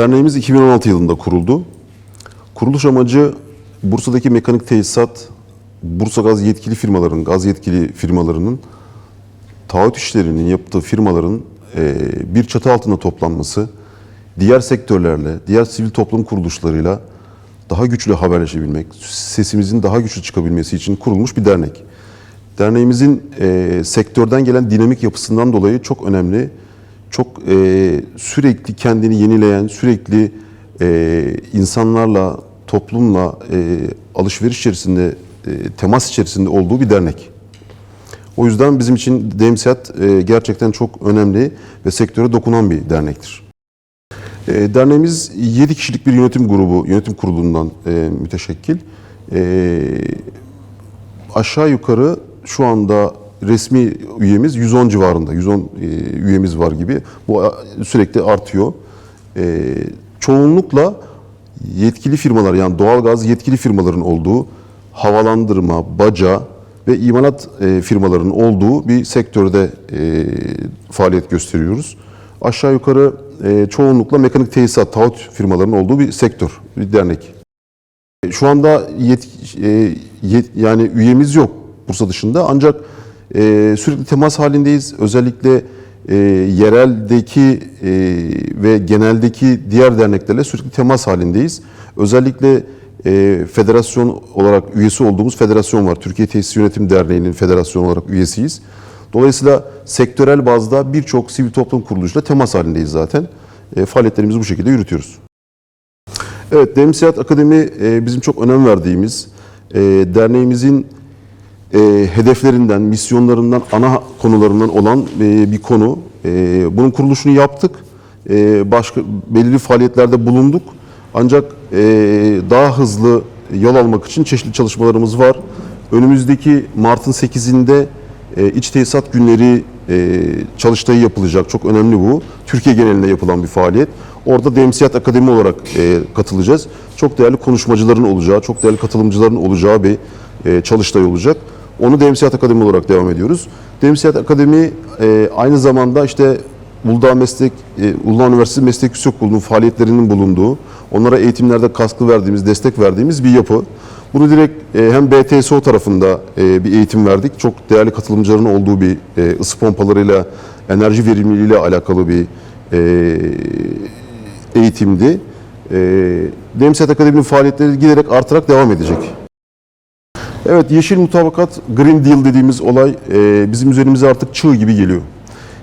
Derneğimiz 2016 yılında kuruldu. Kuruluş amacı Bursa'daki mekanik tesisat, Bursa Gaz yetkili firmaların, gaz yetkili firmalarının taahhüt işlerinin yaptığı firmaların e, bir çatı altında toplanması, diğer sektörlerle, diğer sivil toplum kuruluşlarıyla daha güçlü haberleşebilmek, sesimizin daha güçlü çıkabilmesi için kurulmuş bir dernek. Derneğimizin e, sektörden gelen dinamik yapısından dolayı çok önemli, çok e, sürekli kendini yenileyen, sürekli e, insanlarla, toplumla e, alışveriş içerisinde, e, temas içerisinde olduğu bir dernek. O yüzden bizim için DMSİAD e, gerçekten çok önemli ve sektöre dokunan bir dernektir. E, Derneğimiz 7 kişilik bir yönetim grubu, yönetim kurulundan e, müteşekkil. E, aşağı yukarı şu anda resmi üyemiz 110 civarında, 110 e, üyemiz var gibi. Bu sürekli artıyor. E, çoğunlukla yetkili firmalar yani doğalgaz yetkili firmaların olduğu havalandırma, baca ve imalat e, firmalarının olduğu bir sektörde e, faaliyet gösteriyoruz. Aşağı yukarı e, çoğunlukla mekanik tesisat, taahhüt firmalarının olduğu bir sektör, bir dernek. Şu anda yet, yet- yani üyemiz yok Bursa dışında ancak e, sürekli temas halindeyiz. Özellikle e, yereldeki e, ve geneldeki diğer derneklerle sürekli temas halindeyiz. Özellikle e, federasyon olarak üyesi olduğumuz federasyon var. Türkiye Tesis Yönetim Derneği'nin federasyon olarak üyesiyiz. Dolayısıyla sektörel bazda birçok sivil toplum kuruluşuyla temas halindeyiz zaten. E, faaliyetlerimizi bu şekilde yürütüyoruz. Evet, Demsiyat Akademi e, bizim çok önem verdiğimiz, e, derneğimizin e, hedeflerinden, misyonlarından, ana konularından olan e, bir konu. E, bunun kuruluşunu yaptık. E, başka belirli faaliyetlerde bulunduk. Ancak e, daha hızlı yol almak için çeşitli çalışmalarımız var. Önümüzdeki Mart'ın 8'inde e, iç tesisat günleri e, çalıştayı yapılacak. Çok önemli bu. Türkiye genelinde yapılan bir faaliyet. Orada Demsiyat Akademi olarak e, katılacağız. Çok değerli konuşmacıların olacağı, çok değerli katılımcıların olacağı bir e, çalıştay olacak. Onu Demsiyat Akademi olarak devam ediyoruz. Demsiyat Akademi e, aynı zamanda işte Uludağ Meslek, e, Uludağ Üniversitesi Meslek Yüksekokulu'nun faaliyetlerinin bulunduğu, onlara eğitimlerde katkı verdiğimiz, destek verdiğimiz bir yapı. Bunu direkt e, hem BTSO tarafında e, bir eğitim verdik. Çok değerli katılımcıların olduğu bir e, ısı pompalarıyla, enerji verimliliğiyle alakalı bir e, eğitimdi. E, Demsiyat Akademi'nin faaliyetleri giderek artarak devam edecek. Evet, yeşil mutabakat, Green Deal dediğimiz olay e, bizim üzerimize artık çığ gibi geliyor.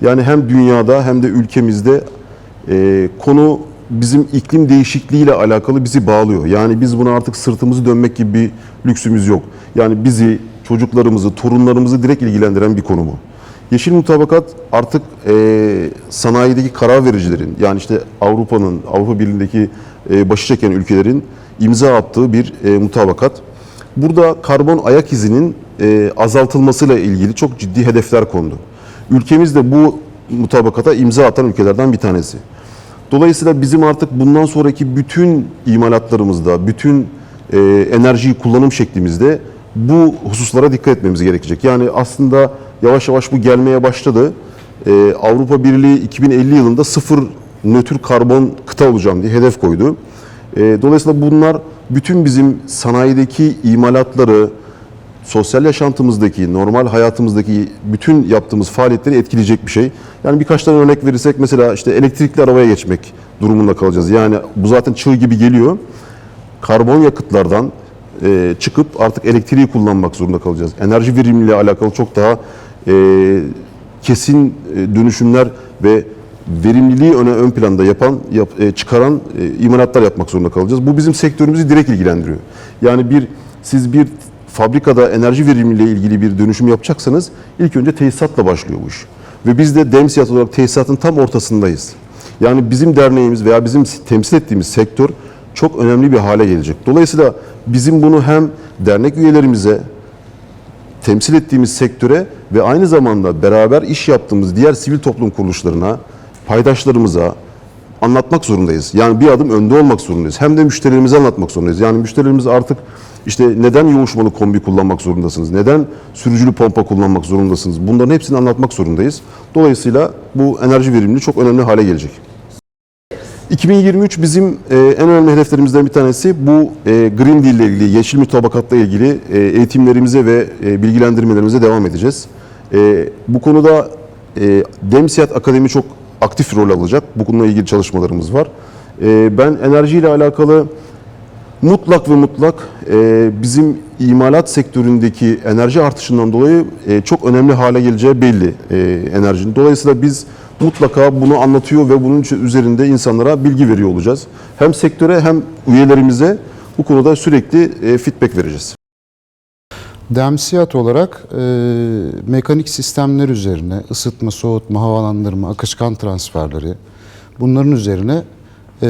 Yani hem dünyada hem de ülkemizde e, konu bizim iklim değişikliğiyle alakalı bizi bağlıyor. Yani biz buna artık sırtımızı dönmek gibi bir lüksümüz yok. Yani bizi, çocuklarımızı, torunlarımızı direkt ilgilendiren bir konu bu. Yeşil mutabakat artık e, sanayideki karar vericilerin yani işte Avrupa'nın, Avrupa Birliği'ndeki e, başı çeken ülkelerin imza attığı bir e, mutabakat. Burada karbon ayak izinin e, azaltılmasıyla ilgili çok ciddi hedefler kondu. Ülkemiz de bu mutabakata imza atan ülkelerden bir tanesi. Dolayısıyla bizim artık bundan sonraki bütün imalatlarımızda, bütün e, enerjiyi kullanım şeklimizde bu hususlara dikkat etmemiz gerekecek. Yani aslında yavaş yavaş bu gelmeye başladı. E, Avrupa Birliği 2050 yılında sıfır nötr karbon kıta olacağım diye hedef koydu. E, dolayısıyla bunlar bütün bizim sanayideki imalatları, sosyal yaşantımızdaki, normal hayatımızdaki bütün yaptığımız faaliyetleri etkileyecek bir şey. Yani birkaç tane örnek verirsek mesela işte elektrikli arabaya geçmek durumunda kalacağız. Yani bu zaten çığ gibi geliyor. Karbon yakıtlardan e, çıkıp artık elektriği kullanmak zorunda kalacağız. Enerji verimliliği alakalı çok daha e, kesin e, dönüşümler ve verimliliği öne ön planda yapan, yap, e, çıkaran e, imalatlar yapmak zorunda kalacağız. Bu bizim sektörümüzü direkt ilgilendiriyor. Yani bir siz bir fabrikada enerji verimliliği ilgili bir dönüşüm yapacaksanız ilk önce tesisatla başlıyor bu iş. Ve biz de Demsiyat olarak tesisatın tam ortasındayız. Yani bizim derneğimiz veya bizim temsil ettiğimiz sektör çok önemli bir hale gelecek. Dolayısıyla bizim bunu hem dernek üyelerimize, temsil ettiğimiz sektöre ve aynı zamanda beraber iş yaptığımız diğer sivil toplum kuruluşlarına, paydaşlarımıza anlatmak zorundayız. Yani bir adım önde olmak zorundayız. Hem de müşterilerimize anlatmak zorundayız. Yani müşterilerimiz artık işte neden yoğuşmalı kombi kullanmak zorundasınız? Neden sürücülü pompa kullanmak zorundasınız? Bunların hepsini anlatmak zorundayız. Dolayısıyla bu enerji verimliliği çok önemli hale gelecek. 2023 bizim e, en önemli hedeflerimizden bir tanesi bu e, Green Deal ile ilgili, yeşil mütabakatla ilgili e, eğitimlerimize ve bilgilendirmelerimize devam edeceğiz. Bu konuda Demsiyat Akademi çok aktif rol alacak. Bu konuyla ilgili çalışmalarımız var. E, ben enerjiyle alakalı mutlak ve mutlak e, bizim imalat sektöründeki enerji artışından dolayı e, çok önemli hale geleceği belli e, enerjinin. Dolayısıyla biz mutlaka bunu anlatıyor ve bunun üzerinde insanlara bilgi veriyor olacağız. Hem sektöre hem üyelerimize bu konuda sürekli feedback vereceğiz. Demsiyat olarak e, mekanik sistemler üzerine ısıtma, soğutma, havalandırma, akışkan transferleri bunların üzerine e,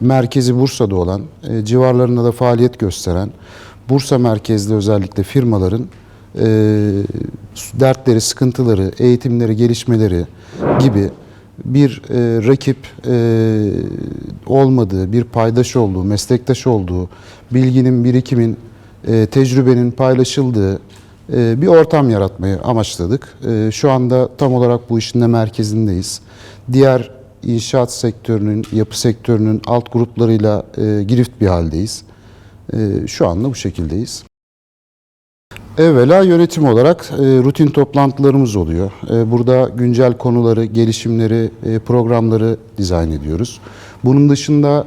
merkezi Bursa'da olan, e, civarlarında da faaliyet gösteren Bursa merkezli özellikle firmaların e, dertleri, sıkıntıları, eğitimleri, gelişmeleri gibi bir e, rakip e, olmadığı, bir paydaş olduğu, meslektaş olduğu, bilginin, birikimin, e, tecrübenin paylaşıldığı e, bir ortam yaratmayı amaçladık. E, şu anda tam olarak bu işin de merkezindeyiz. Diğer inşaat sektörünün, yapı sektörünün alt gruplarıyla e, girift bir haldeyiz. E, şu anda bu şekildeyiz. Evvela yönetim olarak rutin toplantılarımız oluyor. Burada güncel konuları, gelişimleri, programları dizayn ediyoruz. Bunun dışında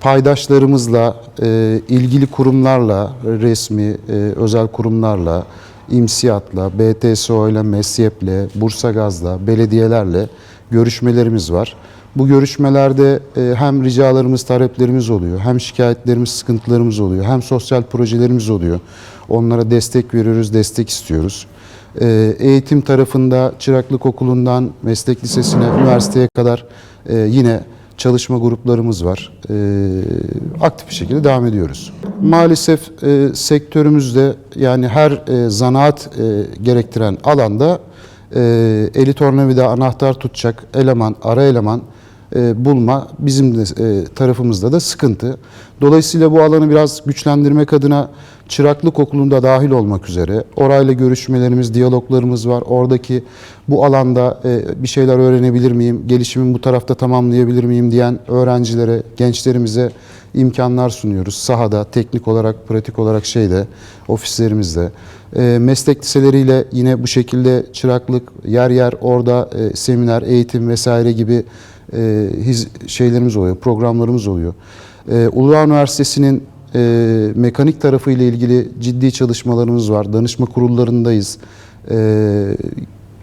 paydaşlarımızla, e, ilgili kurumlarla, resmi, e, özel kurumlarla, İMSİAD'la, BTSO ile, MESYEP'le, Bursa Gaz'la, belediyelerle görüşmelerimiz var. Bu görüşmelerde e, hem ricalarımız, taleplerimiz oluyor, hem şikayetlerimiz, sıkıntılarımız oluyor, hem sosyal projelerimiz oluyor. Onlara destek veriyoruz, destek istiyoruz. E, Eğitim tarafında çıraklık okulundan meslek lisesine, üniversiteye kadar e, yine çalışma gruplarımız var. E, aktif bir şekilde devam ediyoruz. Maalesef e, sektörümüzde yani her e, zanaat e, gerektiren alanda e, eli tornavida anahtar tutacak eleman, ara eleman e, bulma bizim de e, tarafımızda da sıkıntı. Dolayısıyla bu alanı biraz güçlendirmek adına çıraklık okulunda dahil olmak üzere orayla görüşmelerimiz, diyaloglarımız var. Oradaki bu alanda e, bir şeyler öğrenebilir miyim, gelişimimi bu tarafta tamamlayabilir miyim diyen öğrencilere, gençlerimize imkanlar sunuyoruz. Sahada, teknik olarak, pratik olarak şeyde, ofislerimizde. E, meslek liseleriyle yine bu şekilde çıraklık, yer yer orada seminer, eğitim vesaire gibi e, hiz, şeylerimiz oluyor, programlarımız oluyor. E, Uludağ Üniversitesi'nin e, mekanik tarafı ile ilgili ciddi çalışmalarımız var. Danışma kurullarındayız. E,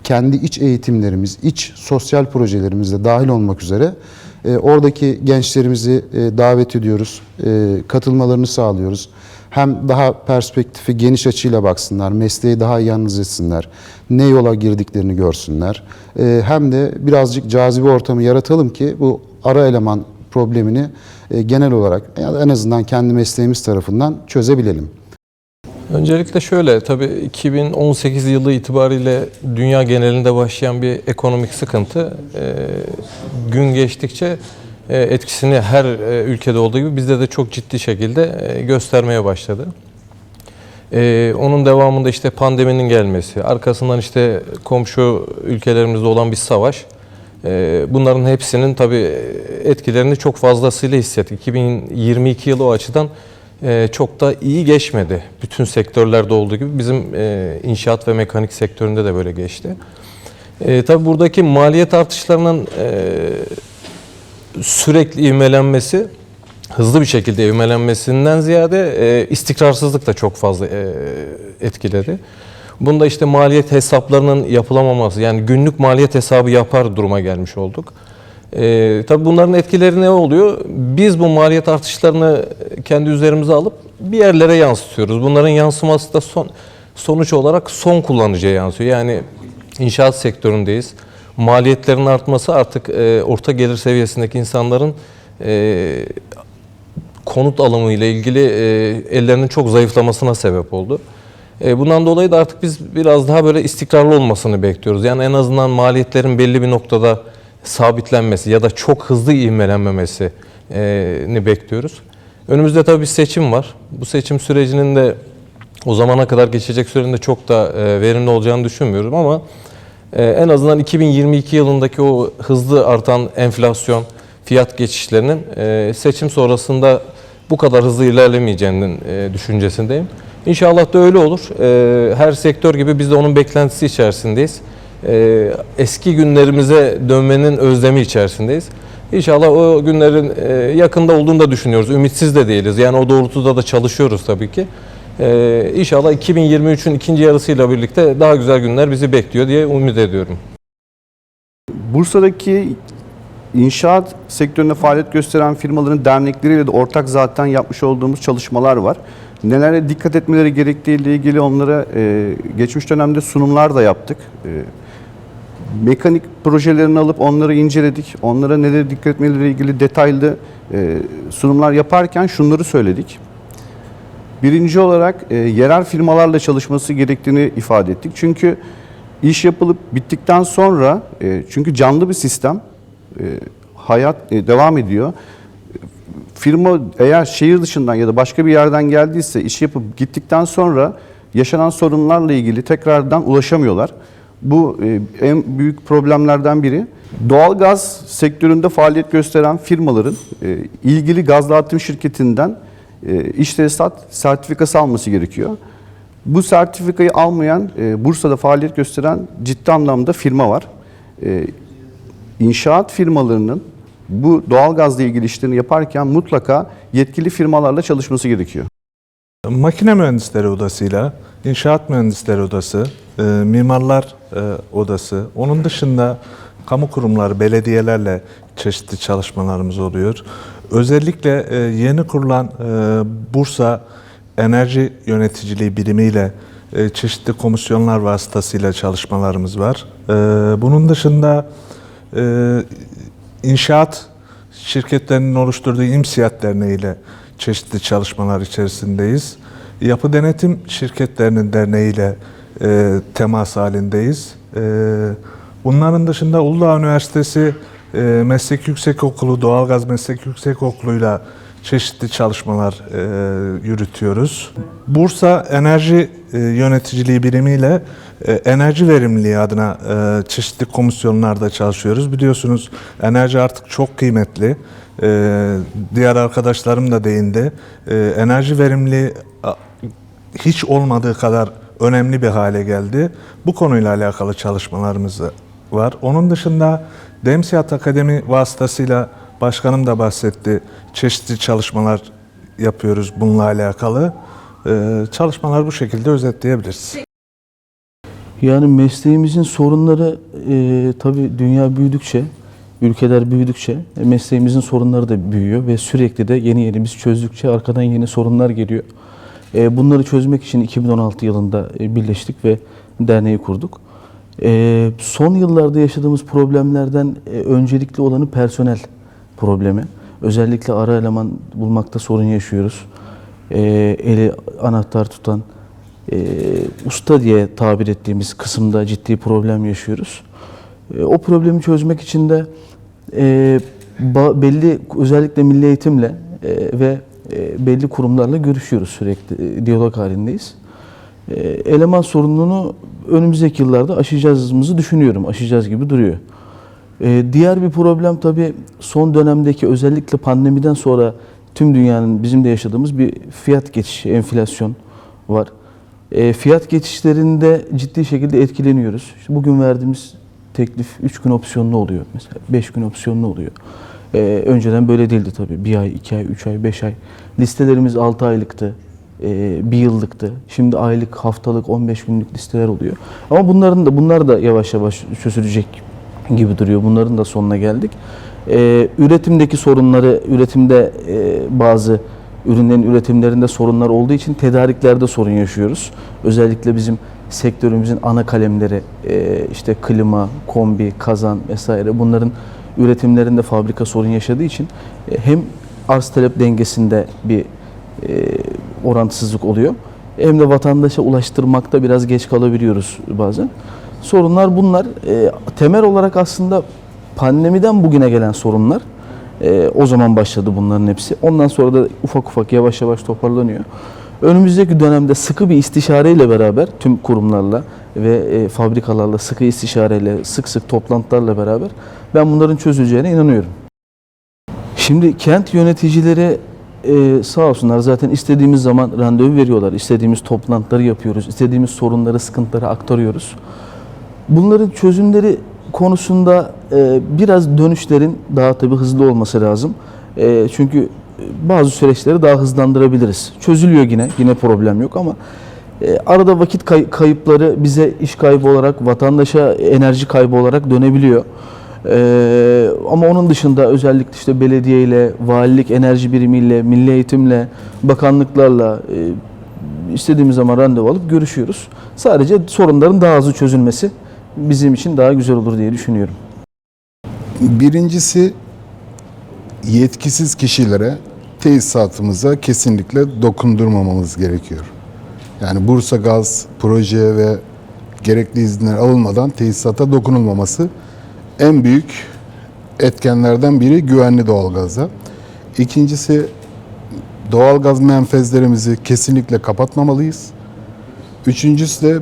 kendi iç eğitimlerimiz, iç sosyal projelerimizde dahil olmak üzere e, oradaki gençlerimizi e, davet ediyoruz, e, katılmalarını sağlıyoruz. Hem daha perspektifi geniş açıyla baksınlar, mesleği daha iyi analiz etsinler, ne yola girdiklerini görsünler. E, hem de birazcık cazibe ortamı yaratalım ki bu ara eleman problemini e, genel olarak en azından kendi mesleğimiz tarafından çözebilelim. Öncelikle şöyle, tabii 2018 yılı itibariyle dünya genelinde başlayan bir ekonomik sıkıntı e, gün geçtikçe etkisini her e, ülkede olduğu gibi bizde de çok ciddi şekilde e, göstermeye başladı. E, onun devamında işte pandeminin gelmesi, arkasından işte komşu ülkelerimizde olan bir savaş, e, bunların hepsinin tabii etkilerini çok fazlasıyla hissettik. 2022 yılı o açıdan e, çok da iyi geçmedi. Bütün sektörlerde olduğu gibi bizim e, inşaat ve mekanik sektöründe de böyle geçti. E, tabii buradaki maliyet artışlarının e, sürekli ivmelenmesi, hızlı bir şekilde ivmelenmesinden ziyade e, istikrarsızlık da çok fazla e, etkiledi. Bunda işte maliyet hesaplarının yapılamaması, yani günlük maliyet hesabı yapar duruma gelmiş olduk. Ee, tabii bunların etkileri ne oluyor? Biz bu maliyet artışlarını kendi üzerimize alıp bir yerlere yansıtıyoruz. Bunların yansıması da son sonuç olarak son kullanıcıya yansıyor. Yani inşaat sektöründeyiz. Maliyetlerin artması artık e, orta gelir seviyesindeki insanların e, konut alımı ile ilgili e, ellerinin çok zayıflamasına sebep oldu. E, bundan dolayı da artık biz biraz daha böyle istikrarlı olmasını bekliyoruz. Yani en azından maliyetlerin belli bir noktada sabitlenmesi ya da çok hızlı ivmelenmemesini bekliyoruz. Önümüzde tabii bir seçim var. Bu seçim sürecinin de o zamana kadar geçecek sürenin de çok da e, verimli olacağını düşünmüyorum ama e, en azından 2022 yılındaki o hızlı artan enflasyon, fiyat geçişlerinin e, seçim sonrasında bu kadar hızlı ilerlemeyeceğinin e, düşüncesindeyim. İnşallah da öyle olur. E, Her sektör gibi biz de onun beklentisi içerisindeyiz. Eski günlerimize dönmenin özlemi içerisindeyiz. İnşallah o günlerin yakında olduğunu da düşünüyoruz. Ümitsiz de değiliz. Yani o doğrultuda da çalışıyoruz tabii ki. E, İnşallah 2023'ün ikinci yarısıyla birlikte daha güzel günler bizi bekliyor diye umut ediyorum. Bursa'daki inşaat sektöründe faaliyet gösteren firmaların dernekleriyle de ortak zaten yapmış olduğumuz çalışmalar var. Nelere dikkat etmeleri gerektiği ile ilgili onlara e, geçmiş dönemde sunumlar da yaptık. E, mekanik projelerini alıp onları inceledik. Onlara nelere dikkat etmeleri ilgili detaylı e, sunumlar yaparken şunları söyledik. Birinci olarak e, yerel firmalarla çalışması gerektiğini ifade ettik. Çünkü iş yapılıp bittikten sonra e, çünkü canlı bir sistem e, hayat e, devam ediyor. Firma eğer şehir dışından ya da başka bir yerden geldiyse iş yapıp gittikten sonra yaşanan sorunlarla ilgili tekrardan ulaşamıyorlar. Bu e, en büyük problemlerden biri. Doğalgaz sektöründe faaliyet gösteren firmaların e, ilgili gaz dağıtım şirketinden iş tesisat sertifikası alması gerekiyor. Bu sertifikayı almayan, e, Bursa'da faaliyet gösteren ciddi anlamda firma var. E, İnşaat firmalarının bu doğalgazla ilgili işlerini yaparken mutlaka yetkili firmalarla çalışması gerekiyor. Makine Mühendisleri Odası'yla İnşaat Mühendisleri Odası, e, Mimarlar e, Odası, onun dışında kamu kurumları, belediyelerle çeşitli çalışmalarımız oluyor. Özellikle e, yeni kurulan e, Bursa Enerji Yöneticiliği Birimiyle e, çeşitli komisyonlar vasıtasıyla çalışmalarımız var. E, Bunun dışında inşaat şirketlerinin oluşturduğu İMSİAD Derneği ile çeşitli çalışmalar içerisindeyiz. Yapı Denetim Şirketlerinin Derneği ile e, temas halindeyiz. Bunların dışında Uludağ Üniversitesi e, Meslek Yüksekokulu, Doğalgaz Meslek Yüksekokulu'yla çeşitli çalışmalar e, yürütüyoruz. Bursa Enerji e, Yöneticiliği Birimiyle e, enerji verimliliği adına e, çeşitli komisyonlarda çalışıyoruz. Biliyorsunuz enerji artık çok kıymetli. Diğer arkadaşlarım da değindi. Enerji verimliliği hiç olmadığı kadar önemli bir hale geldi. Bu konuyla alakalı çalışmalarımız var. Onun dışında Demsiyat Akademi vasıtasıyla başkanım da bahsetti. Çeşitli çalışmalar yapıyoruz bununla alakalı. Ee, çalışmalar bu şekilde özetleyebiliriz. Yani mesleğimizin sorunları e, tabii dünya büyüdükçe, ülkeler büyüdükçe e, mesleğimizin sorunları da büyüyor ve sürekli de yeni yeni biz çözdükçe arkadan yeni sorunlar geliyor. E, bunları çözmek için 2016 yılında e, birleştik ve derneği kurduk. E, son yıllarda yaşadığımız problemlerden e, öncelikli olanı personel problemi. Özellikle ara eleman bulmakta sorun yaşıyoruz. E, eli anahtar tutan, e, usta diye tabir ettiğimiz kısımda ciddi problem yaşıyoruz. E, o problemi çözmek için de e, belli özellikle milli eğitimle ve belli kurumlarla görüşüyoruz sürekli diyalog halindeyiz. E, eleman sorununu önümüzdeki yıllarda aşacağımızı düşünüyorum. Aşacağız gibi duruyor. E, diğer bir problem tabii son dönemdeki özellikle pandemiden sonra tüm dünyanın bizim de yaşadığımız bir fiyat geçişi, enflasyon var. E, fiyat geçişlerinde ciddi şekilde etkileniyoruz. İşte bugün verdiğimiz teklif 3 gün opsiyonlu oluyor mesela. 5 gün opsiyonlu oluyor. E, önceden böyle değildi tabii. 1 ay, 2 ay, 3 ay, 5 ay. Listelerimiz 6 aylıktı. E, bir yıllıktı. Şimdi aylık, haftalık, 15 günlük listeler oluyor. Ama bunların da bunlar da yavaş yavaş çözülecek gibi duruyor. Bunların da sonuna geldik. E, üretimdeki sorunları, üretimde e, bazı ürünlerin üretimlerinde sorunlar olduğu için tedariklerde sorun yaşıyoruz. Özellikle bizim sektörümüzün ana kalemleri e, işte klima, kombi, kazan vesaire bunların üretimlerinde fabrika sorun yaşadığı için e, hem arz talep dengesinde bir orantısızlık oluyor hem de vatandaşa ulaştırmakta biraz geç kalabiliyoruz bazen. Sorunlar bunlar. E, temel olarak aslında pandemiden bugüne gelen sorunlar. E, o zaman başladı bunların hepsi. Ondan sonra da ufak ufak yavaş yavaş toparlanıyor. Önümüzdeki dönemde sıkı bir istişareyle beraber tüm kurumlarla ve e, fabrikalarla sıkı istişareyle, sık sık toplantılarla beraber ben bunların çözüleceğine inanıyorum. Şimdi kent yöneticileri e, sağ olsunlar zaten istediğimiz zaman randevu veriyorlar. İstediğimiz toplantıları yapıyoruz. istediğimiz sorunları, sıkıntıları aktarıyoruz. Bunların çözümleri konusunda e, biraz dönüşlerin daha tabii hızlı olması lazım. E, çünkü bazı süreçleri daha hızlandırabiliriz. Çözülüyor yine, yine problem yok ama e, arada vakit kay- kayıpları bize iş kaybı olarak, vatandaşa enerji kaybı olarak dönebiliyor. E, ama onun dışında özellikle işte belediye ile, valilik enerji birimiyle, milli eğitimle, bakanlıklarla e, istediğimiz zaman randevu alıp görüşüyoruz. Sadece sorunların daha hızlı çözülmesi bizim için daha güzel olur diye düşünüyorum. Birincisi yetkisiz kişilere tesisatımıza kesinlikle dokundurmamamız gerekiyor. Yani Bursa Gaz projeye ve gerekli izinler alınmadan tesisata dokunulmaması en büyük etkenlerden biri güvenli doğalgaza. İkincisi doğalgaz menfezlerimizi kesinlikle kapatmamalıyız. Üçüncüsü de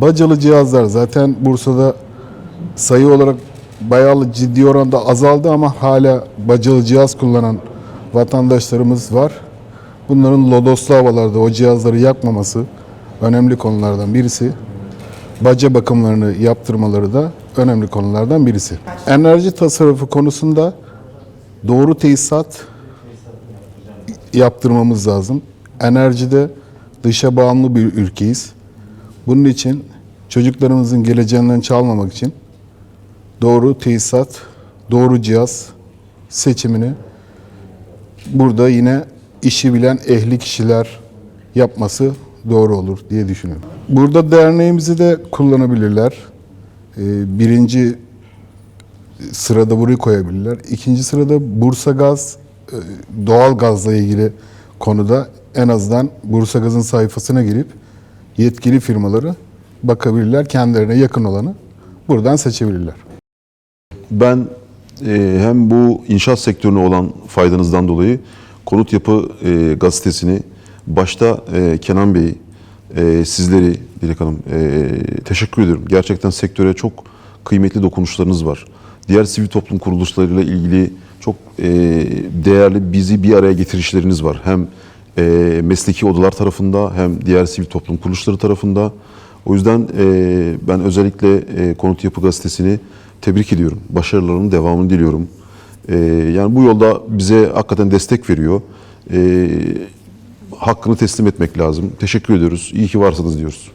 bacalı cihazlar zaten Bursa'da sayı olarak bayağı ciddi oranda azaldı ama hala bacalı cihaz kullanan vatandaşlarımız var. Bunların lodoslu havalarda o cihazları yakmaması önemli konulardan birisi. Baca bakımlarını yaptırmaları da önemli konulardan birisi. Enerji tasarrufu konusunda doğru tesisat yaptırmamız lazım. Enerjide dışa bağımlı bir ülkeyiz. Bunun için çocuklarımızın geleceğinden çalmamak için doğru tesisat, doğru cihaz seçimini burada yine işi bilen ehli kişiler yapması doğru olur diye düşünüyorum. Burada derneğimizi de kullanabilirler. Ee, Birinci sırada burayı koyabilirler. İkinci sırada Bursa Gaz, e, doğal gazla ilgili konuda en azından Bursa Gaz'ın sayfasına girip yetkili firmaları bakabilirler. Kendilerine yakın olanı buradan seçebilirler. Ben e, hem bu inşaat sektörüne olan faydanızdan dolayı Konut Yapı e, gazetesini başta e, Kenan Bey, e, sizleri Dilek Hanım e, teşekkür ediyorum. Gerçekten sektöre çok kıymetli dokunuşlarınız var. Diğer sivil toplum kuruluşlarıyla ilgili çok e, değerli bizi bir araya getirişleriniz var. Hem e, mesleki odalar tarafında hem diğer sivil toplum kuruluşları tarafında. O yüzden e, ben özellikle e, Konut Yapı Gazetesi'ni tebrik ediyorum. Başarılarının devamını diliyorum. E, yani bu yolda bize hakikaten destek veriyor. E, hakkını teslim etmek lazım. Teşekkür ediyoruz. İyi ki varsınız diyoruz.